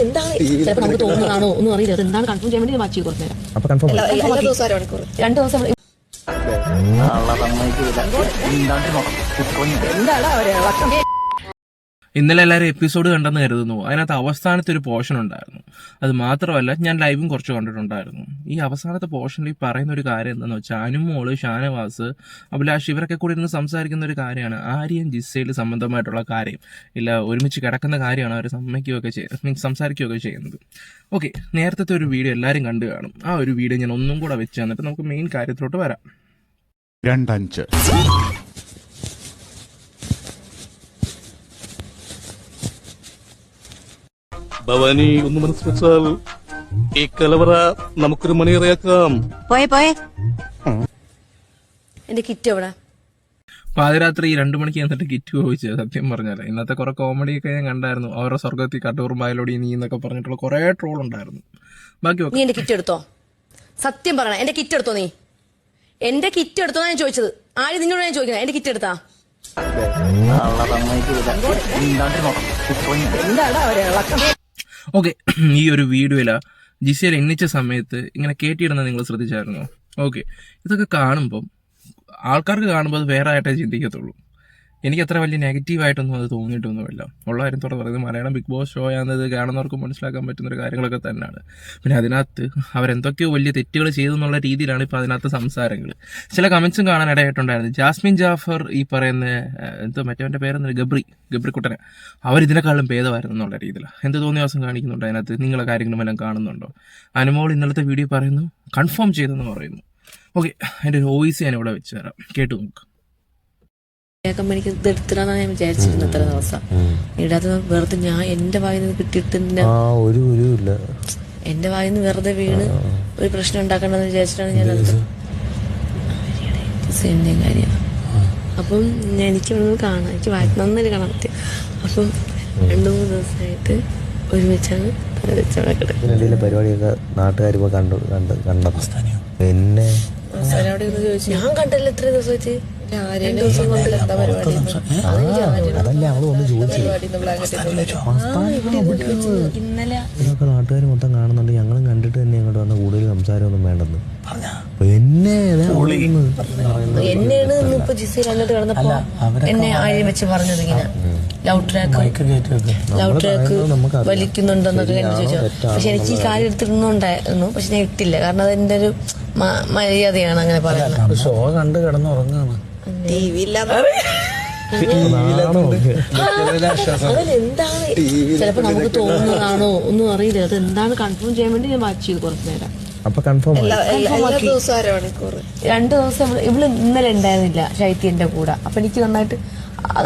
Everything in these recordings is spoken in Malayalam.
എന്താണ് ചിലപ്പോൾ നമുക്ക് തോന്നുന്നതാണോ ഒന്നും അറിയില്ല അത് എന്താണ് കൺഫേം ചെയ്യാൻ വേണ്ടി ഞാൻ വാച്ച് ചെയ്ത് അരമണിക്കൂർ രണ്ട് ദിവസം എന്താണ് അവരെ ഇന്നലെ എല്ലാവരും എപ്പിസോഡ് കണ്ടെന്ന് കരുതുന്നു. അതിനകത്ത് അവസാനത്തെ ഒരു പോർഷൻ ഉണ്ടായിരുന്നു. അത് മാത്രമല്ല ഞാൻ ലൈവും കുറച്ച് കണ്ടിട്ടുണ്ടായിരുന്നു. ഈ അവസാനത്തെ പോർഷനിൽ പറയുന്ന ഒരു കാര്യം എന്താണെന്ന് വെച്ചാൽ അനുമോൾ ഷാനവാസ് അഭിലാഷ് ഇവരൊക്കെ കൂടി ഇരുന്ന് സംസാരിക്കുന്ന ഒരു കാര്യമാണ്. ആര്യൻ ജിസയിൽ സംബന്ധമായിട്ടുള്ള കാര്യം. ഇല്ല ഒരുമിച്ച് കിടക്കുന്ന കാര്യമാണ് അവർ സമ്മതിക്കുകയൊക്കെ ചെയ്യുന്നത് മീൻസ് സംസാരിക്കുകയൊക്കെ ചെയ്യുന്നത്. ഓക്കെ നേരത്തെ ഒരു വീഡിയോ എല്ലാവരും കണ്ടു കാണും. ആ ഒരു വീഡിയോ ഞാൻ ഒന്നും കൂടെ വെച്ച് തന്നിട്ട് നമുക്ക് മെയിൻ കാര്യത്തിലോട്ട് വരാം. രണ്ടഞ്ച്. ഭവാനി ഒന്ന് മനസ്സ് വെച്ചാൽ ഈ കലവറ നമുക്കൊരു മണിയറയാക്കാം. പോയെ പോയെ. എന്റെ കിറ്റ് എവിടെ? പാതിരാത്രി രണ്ട് മണിക്ക് എന്നിട്ട് കിറ്റ് ചോദിച്ചത് സത്യം പറഞ്ഞാൽ ഇന്നത്തെ കുറെ കോമഡിയൊക്കെ ഞാൻ കണ്ടായിരുന്നു. അവരുടെ സ്വർഗത്തിൽ കട്ടൂർ ബായലോടി നീ എന്നൊക്കെ പറഞ്ഞിട്ടുള്ള കുറെ ട്രോൾ ഉണ്ടായിരുന്നു. ബാക്കി നീ എന്റെ കിറ്റ് എടുത്തോ? സത്യം പറയണ. എന്റെ കിറ്റ് എടുത്തോ നീ? എന്റെ കിറ്റ് എടുത്തോ ഞാൻ ചോദിച്ചത്. ആര് നിന്നോട് ഞാൻ ചോദിക്കുന്നത്? എന്റെ കിറ്റ് എടുത്താ? ഇളക്കം? ഓക്കെ ഈ ഒരു വീഡിയോയില ജിസിയിൽ എണ്ണിച്ച സമയത്ത് ഇങ്ങനെ കേട്ടിടുന്നത് നിങ്ങൾ ശ്രദ്ധിച്ചായിരുന്നോ? ഓക്കെ ഇതൊക്കെ കാണുമ്പം ആൾക്കാർക്ക് കാണുമ്പോൾ അത് വേറെ ആയിട്ടേ ചിന്തിക്കത്തുള്ളൂ. എനിക്ക് അത്ര വലിയ നെഗറ്റീവായിട്ടൊന്നും അത് തോന്നിയിട്ടൊന്നുമില്ല. ഉള്ള കാര്യം തുറന്ന് പറയുന്നത് മലയാളം ബിഗ് ബോസ് ഷോ ആണെന്നത് കാണുന്നവർക്ക് മനസ്സിലാക്കാൻ പറ്റുന്ന ഒരു കാര്യങ്ങളൊക്കെ തന്നെയാണ്. പിന്നെ അതിനകത്ത് അവരെന്തൊക്കെയോ വലിയ തെറ്റുകൾ ചെയ്തു എന്നുള്ള രീതിയിലാണ് ഇപ്പോൾ അതിനകത്ത് സംസാരങ്ങൾ ചില കമൻസും കാണാനിടയായിട്ടുണ്ടായിരുന്നു ജാസ്മിൻ ജാഫർ ഈ പറയുന്ന എന്തോ മറ്റവന്റെ പേരെന്ന് ഗബ്രി ഗബ്രി കുട്ടനെ. അവരിതിനേക്കാളും ഭേദമായിരുന്നു എന്നുള്ള രീതിയിലാണ് എന്ത് തോന്നിയ ദിവസം കാണിക്കുന്നുണ്ടോ അതിനകത്ത്? നിങ്ങളെ കാര്യങ്ങളും എല്ലാം കാണുന്നുണ്ടോ? അനുമോൾ ഇന്നലത്തെ വീഡിയോ പറയുന്നു കൺഫേം ചെയ്തെന്ന് പറയുന്നു. ഓക്കെ എന്റെ ഒരു വോയിസ് ഞാൻ ഇവിടെ വെച്ച് തരാം. കേട്ടു നോക്ക്. കേൾക്കുമ്പോൾ എനിക്ക് ഇത് എടുത്തിടാന്നാണ് ഞാൻ വിചാരിച്ചിരുന്നത് ഇത്ര ദിവസം. ഇടാത്ത വെറുതെ ഞാൻ എന്റെ വായിൽ നിന്ന് കിട്ടിയിട്ട് തന്നെ ആ ഒരു ഇല്ല. എന്റെ വായിൽ നിന്ന് വെറുതെ വീണ് ഒരു പ്രശ്നം ഉണ്ടാക്കണ്ടെന്ന് വിചാരിച്ചിട്ടാണ് ഞാൻ അത് സെയിം കാര്യം അപ്പം ഞാൻ എനിക്ക് ഒന്ന് കാണാം എനിക്ക് വായി നന്നായിട്ട് കാണാൻ പറ്റും. അപ്പം രണ്ടു മൂന്ന് ദിവസമായിട്ട് ഒരുമിച്ചാണ് കിടക്കുന്നത് ഇതിനിടയിലെ പരിപാടിയൊക്കെ നാട്ടുകാർ ഇപ്പൊ കണ്ടു കണ്ട് കണ്ടത് പിന്നെ? അവരോട് ഇരുന്ന് ചോദിച്ചു ഞാൻ കണ്ടല്ലോ ഇത്രയും ദിവസം വെച്ച്? അതല്ലേ അവൾ വന്ന് ചോദിച്ചു? ഇതൊക്കെ നാട്ടുകാർ മൊത്തം കാണുന്നുണ്ട്. ഞങ്ങളും കണ്ടിട്ട് തന്നെ ഇങ്ങോട്ട് വന്ന കൂടുതൽ സംസാരമൊന്നും വേണ്ടെന്ന്. എന്നെ. എന്നെയാണ് ഇപ്പൊ കിടന്നപ്പോ എന്നെ ആഴി വെച്ച് പറഞ്ഞത് ഇങ്ങനെ? ലവ് ട്രാക്ക് ലവ് ട്രാക്ക് വലിക്കുന്നുണ്ടെന്നൊക്കെ എന്നെ ചോദിച്ചു? പക്ഷെ എനിക്ക് ഈ കാര്യം എടുത്തിരുന്നുണ്ടായിരുന്നു പക്ഷെ ഞാൻ ഇട്ടില്ല. കാരണം അതെന്റെ ഒരു മര്യാദയാണ് അങ്ങനെ പറയുന്നത്. ഷോ കണ്ട് കിടന്നുറങ്ങാണ്. ടി വി ചിലപ്പോ നമുക്ക് തോന്നുന്നതാണോ? ഒന്നും അറിയില്ല. അത് എന്താണ് കൺഫേം ചെയ്യാൻ വേണ്ടി ഞാൻ വാച്ച് ചെയ്തു കുറച്ചു നേരം. അപ്പൊ കൺഫേം രണ്ടു ദിവസം ഇവൾ ഇന്നലെ ഉണ്ടായിരുന്നില്ല ശൈത്യന്റെ കൂടെ. അപ്പൊ എനിക്ക് നന്നായിട്ട്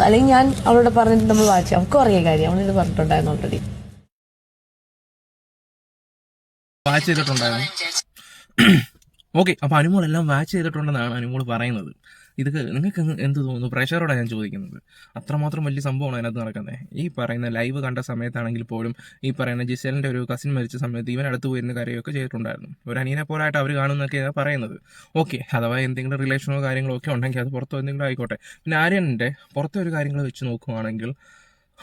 അല്ലെങ്കിൽ ഞാൻ അവളോട് പറഞ്ഞിട്ട് നമ്മൾ വാച്ച് അവൾക്കും അറിയ കാര്യം. അവളിത് പറഞ്ഞിട്ടുണ്ടായിരുന്നു ഓൾറെഡി വാച്ച് ചെയ്തിട്ടുണ്ടായിരുന്നു. ഓക്കെ അപ്പൊ അനുമോൾ എല്ലാം വാച്ച് ചെയ്തിട്ടുണ്ടെന്നാണ് അനുമോൾ പറയുന്നത്. ഇതൊക്കെ നിങ്ങൾക്ക് എന്ത് തോന്നുന്നു? പ്രഷറോടാണ് ഞാൻ ചോദിക്കുന്നത്. അത്രമാത്രം വലിയ സംഭവമാണ് അതിനകത്ത് നടക്കുന്നത് ഈ പറയുന്ന ലൈവ് കണ്ട സമയത്താണെങ്കിൽ പോലും ഈ പറയുന്ന ജിസേലിന്റെ ഒരു കസിൻ മരിച്ച സമയത്ത് ഇവൻ അടുത്ത് പോയിരുന്ന കാര്യമൊക്കെ ചെയ്തിട്ടുണ്ടായിരുന്നു. ഒരു അനിയനെ പോലായിട്ട് അവർ കാണുന്നൊക്കെയാണ് പറയുന്നത്. ഓക്കെ അഥവാ എന്തെങ്കിലും റിലേഷനോ കാര്യങ്ങളോ ഒക്കെ ഉണ്ടെങ്കിൽ അത് പുറത്തോ എന്തെങ്കിലും ആയിക്കോട്ടെ. പിന്നെ ആര്യന്റെ പുറത്തെ ഒരു കാര്യങ്ങൾ വെച്ച് നോക്കുവാണെങ്കിൽ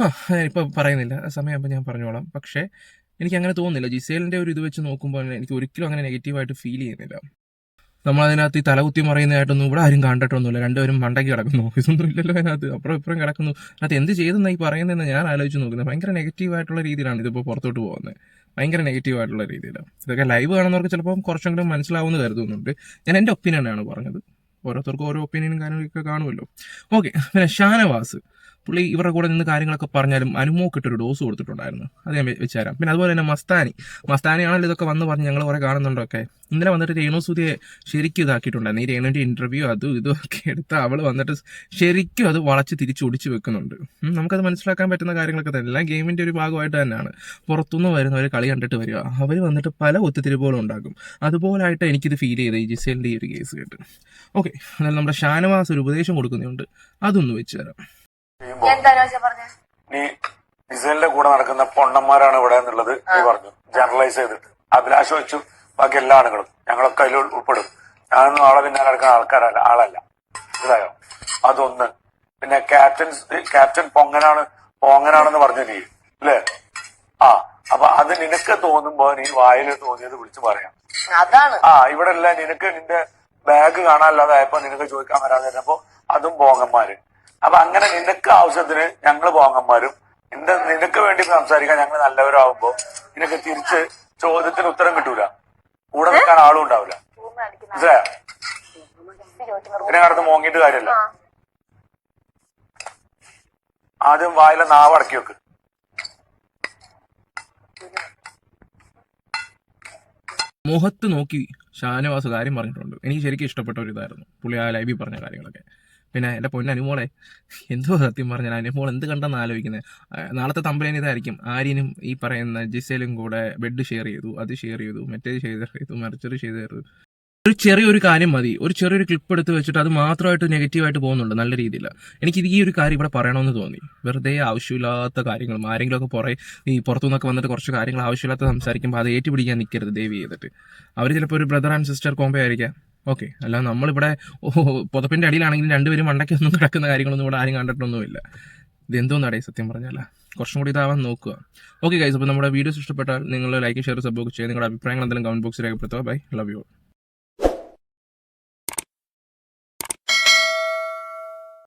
ആ ഞാനിപ്പോൾ പറയുന്നില്ല. സമയമാകുമ്പോൾ ഞാൻ പറഞ്ഞോളാം. പക്ഷേ എനിക്ക് അങ്ങനെ തോന്നുന്നില്ല. ജിസേലിന്റെ ഒരു ഇത് വെച്ച് നോക്കുമ്പോൾ എനിക്ക് ഒരിക്കലും അങ്ങനെ നെഗറ്റീവായിട്ട് ഫീൽ ചെയ്യുന്നില്ല. നമ്മൾ അതിനകത്ത് ഈ തലകുത്തി മറിയുന്നതായിട്ടൊന്നും ഇവിടെ ആരും കണ്ടിട്ടൊന്നുമില്ല. രണ്ടുപേരും മണ്ടയ്ക്ക് കിടക്കുന്നു. ഇതൊന്നും ഇല്ലല്ലോ അതിനകത്ത്. അപ്പുറം ഇപ്പുറം കിടക്കുന്നു. അതിനകത്ത് എന്ത് ചെയ്തെന്നാണ് ഈ പറയുന്നതെന്ന് ഞാൻ ആലോചിച്ച് നോക്കുന്നത്. ഭയങ്കര നെഗറ്റീവായിട്ടുള്ള രീതിയിലാണ് ഇതിപ്പോൾ പുറത്തോട്ട് പോകുന്നത്. ഭയങ്കര നെഗറ്റീവായിട്ടുള്ള രീതിയിലാണ്. ഇതൊക്കെ ലൈവ് കാണുന്നവർക്ക് ചിലപ്പോൾ കുറച്ചെങ്കിലും മനസ്സിലാവുമെന്ന് കരുതുന്നുണ്ട്. ഞാൻ എന്റെ ഒപ്പീനിയനാണ് പറഞ്ഞത്. ഓരോരുത്തർക്കും ഓരോ ഒപ്പീനിയനും കാര്യങ്ങളൊക്കെ കാണുമല്ലോ. ഓക്കെ പിന്നെ ഷാനവാസ്. പുള്ളി ഇവരുടെ കൂടെ നിന്ന് കാര്യങ്ങളൊക്കെ പറഞ്ഞാലും അനുമോക്കിട്ടൊരു ഡോസ് കൊടുത്തിട്ടുണ്ടായിരുന്നു. അത് ഞാൻ വെച്ചുതരാം. പിന്നെ അതുപോലെ തന്നെ മസ്താനി. മസ്താനിയാണല്ലോ ഇതൊക്കെ വന്ന് പറഞ്ഞ് ഞങ്ങൾ കുറെ കാണുന്നുണ്ടൊക്കെ. ഇന്നലെ വന്നിട്ട് രേണു സുധിയെ ശരിക്കും ഇതാക്കിയിട്ടുണ്ടായിരുന്നു ഈ രേണുവിന്റെ ഇന്റർവ്യൂ അതും ഇതും ഒക്കെ എടുത്ത് അവൾ വന്നിട്ട് ശരിക്കും അത് വളച്ച് തിരിച്ച് ഒടിച്ചു വെക്കുന്നുണ്ട്. നമുക്കത് മനസ്സിലാക്കാൻ പറ്റുന്ന കാര്യങ്ങളൊക്കെ തന്നെ. എല്ലാം ഗെയിമിന്റെ ഒരു ഭാഗമായിട്ട് തന്നെയാണ്. പുറത്തുനിന്ന് വരുന്ന ഒരു കളി കണ്ടിട്ട് വരിക. അവർ വന്നിട്ട് പല ഒത്തുതിരിവുകളും ഉണ്ടാക്കും അതുപോലായിട്ട് എനിക്കിത് ഫീൽ ചെയ്ത് ഈ ജിസേലിന്റെ ഈ ഒരു കേസ് കേട്ട്. ഓക്കെ എന്നാൽ നമ്മുടെ ഷാനവാസ് ഒരു ഉപദേശം കൊടുക്കുന്നുണ്ട്. അതൊന്ന് വെച്ച് തരാം നീ ഇസ്രയേലിന്റെ കൂടെ നടക്കുന്ന പൊണ്ണന്മാരാണ് ഇവിടെ എന്നുള്ളത് നീ പറഞ്ഞു. ജനറലൈസ് ചെയ്തിട്ട്. അഭിലാഷ് വെച്ചു ബാക്കി എല്ലാ ആളുകളും ഞങ്ങളൊക്കെ അതിൽ ഉൾപ്പെടും. ഞാനൊന്നും ആളെ പിന്നാലെ നടക്കുന്ന ആൾക്കാരല്ല ആളല്ല. മനസ്സിലായോ? അതൊന്ന്. പിന്നെ ക്യാപ്റ്റൻ ക്യാപ്റ്റൻ പൊങ്ങനാണ് പൊങ്ങനാണെന്ന് പറഞ്ഞു നീ. അല്ലേ? ആ. അപ്പൊ അത് നിനക്ക് തോന്നുമ്പോ നീ വായിൽ തോന്നിയത് വിളിച്ചു പറയാം. ആ ഇവിടെ അല്ല നിനക്ക് നിന്റെ ബാഗ് കാണാനില്ലാതായപ്പോ നിനക്ക് ചോദിക്കാൻ വരാതെ അപ്പൊ അതും പോങ്ങന്മാര്. അപ്പൊ അങ്ങനെ നിനക്ക് ആവശ്യത്തിന് ഞങ്ങൾ പോങ്ങന്മാരും നിന്റെ നിനക്ക് വേണ്ടി സംസാരിക്കാൻ ഞങ്ങൾ നല്ലവരാകുമ്പോ നിനക്ക് തിരിച്ച് ചോദ്യത്തിന് ഉത്തരം കിട്ടൂല. കൂടെ നിൽക്കാൻ ആളും ഉണ്ടാവില്ല. മനസ്സിലായോ? പിന്നെ കടന്ന് മോങ്ങിട്ട് കാര്യമല്ല ആദ്യം വായിലെ നാവ് അടക്കി വെക്ക്. മുഖത്ത് നോക്കി ഷാനവാസ് കാര്യം പറഞ്ഞിട്ടുണ്ട്. എനിക്ക് ശരിക്കും ഇഷ്ടപ്പെട്ട ഒരു ഇതായിരുന്നു. പുള്ളി ആ ലൈബി പറഞ്ഞ കാര്യങ്ങളൊക്കെ. പിന്നെ എന്റെ പൊന്ന അനുമോളെ എന്തോ സത്യം പറഞ്ഞാൽ? അനുമോൾ എന്ത് കണ്ടെന്ന് ആലോചിക്കുന്നത് നാളത്തെ തമ്പലേൻ ഇതായിരിക്കും. ആര്യനും ഈ പറയുന്ന ജിസേലും കൂടെ ബെഡ് ഷെയർ ചെയ്തു അത് ഷെയർ ചെയ്തു മറ്റേത് ഷെയർ ചെയ്തു മറിച്ചൊരു ഷെയർ ചെയ്തു. ഒരു ചെറിയൊരു കാര്യം മതി. ഒരു ചെറിയൊരു ക്ലിപ്പ് എടുത്ത് വെച്ചിട്ട് അത് മാത്രമായിട്ട് നെഗറ്റീവായിട്ട് പോകുന്നുണ്ട് നല്ല രീതിയിൽ എനിക്ക് ഈ ഒരു കാര്യം ഇവിടെ പറയണമെന്ന് തോന്നി. വെറുതെ ആവശ്യമില്ലാത്ത കാര്യങ്ങളും ആരെങ്കിലുമൊക്കെ പുറേ ഈ പുറത്തുനിന്നൊക്കെ വന്നിട്ട് കുറച്ച് കാര്യങ്ങൾ ആവശ്യമില്ലാത്ത സംസാരിക്കുമ്പോൾ അത് ഏറ്റുപിടിക്കാൻ നിൽക്കരുത് ദേവി ചെയ്തിട്ട്. അവർ ചിലപ്പോൾ ഒരു ബ്രദർ ആൻഡ് സിസ്റ്റർ കോമ്പോ ആയിരിക്കാം. ഓക്കെ. അല്ല നമ്മളിവിടെ ഓ, പുതപ്പിന്റെ അടിയിലാണെങ്കിലും രണ്ടുപേരും മണ്ടയ്ക്കൊന്നും കിടക്കുന്ന കാര്യങ്ങളൊന്നും ഇവിടെ ആരും കണ്ടിട്ടൊന്നുമില്ല. ഇത് അറിയാം സത്യം പറഞ്ഞാൽ കുറച്ചും കൂടി ഇതാവാൻ നോക്കുക. ഓക്കെ ഗൈസ് അപ്പോൾ നമ്മുടെ വീഡിയോസ് ഇഷ്ടപ്പെട്ടാൽ നിങ്ങൾ ലൈക്ക് ഷെയർ സബ്ബോക്ക് ചെയ്യുക. നിങ്ങളുടെ അഭിപ്രായങ്ങൾ എന്തെങ്കിലും കമന്റ് ബോക്സിൽ രേഖപ്പെടുത്തുക. Bye love you